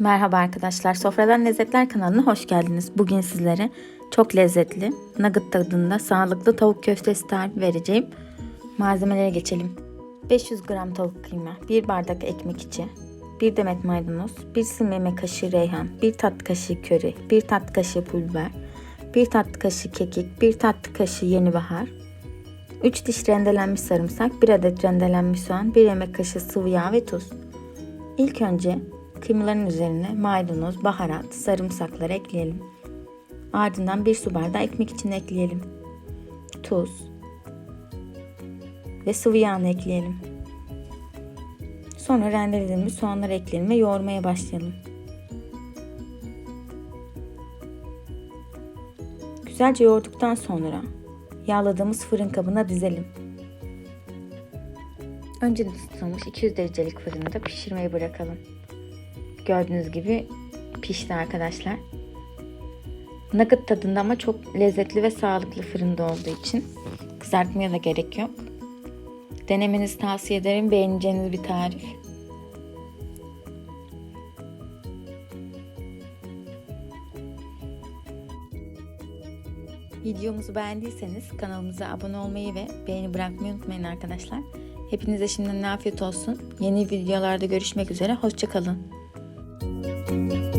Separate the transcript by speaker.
Speaker 1: Merhaba arkadaşlar. Sofradan Lezzetler kanalına hoş geldiniz. Bugün sizlere çok lezzetli, nugget tadında sağlıklı tavuk köftesi tarifi vereceğim. Malzemelere geçelim. 500 gram tavuk kıyma, 1 bardak ekmek içi, 1 demet maydanoz, 1 sim yemek kaşığı reyhan, 1 tatlı kaşığı köri, 1 tatlı kaşığı pul biber, 1 tatlı kaşığı kekik, 1 tatlı kaşığı yeni bahar, 3 diş rendelenmiş sarımsak, 1 adet rendelenmiş soğan, 1 yemek kaşığı sıvı yağ ve tuz. İlk önce kıymaların üzerine maydanoz, baharat, sarımsakları ekleyelim. Ardından bir su bardağı ekmek için ekleyelim. Tuz ve sıvı yağını ekleyelim. Sonra rendelediğimiz soğanları ekleyelim ve yoğurmaya başlayalım. Güzelce yoğurduktan sonra yağladığımız fırın kabına dizelim. Önceden ısıtılmış 200 derecelik fırında pişirmeyi bırakalım. Gördüğünüz gibi pişti arkadaşlar. Nugget tadında ama çok lezzetli ve sağlıklı fırında olduğu için kızartmaya da gerek yok. Denemenizi tavsiye ederim. Beğeneceğiniz bir tarif. Videomuzu beğendiyseniz kanalımıza abone olmayı ve beğeni bırakmayı unutmayın arkadaşlar. Hepinize şimdiden afiyet olsun. Yeni videolarda görüşmek üzere. Hoşçakalın. Thank you.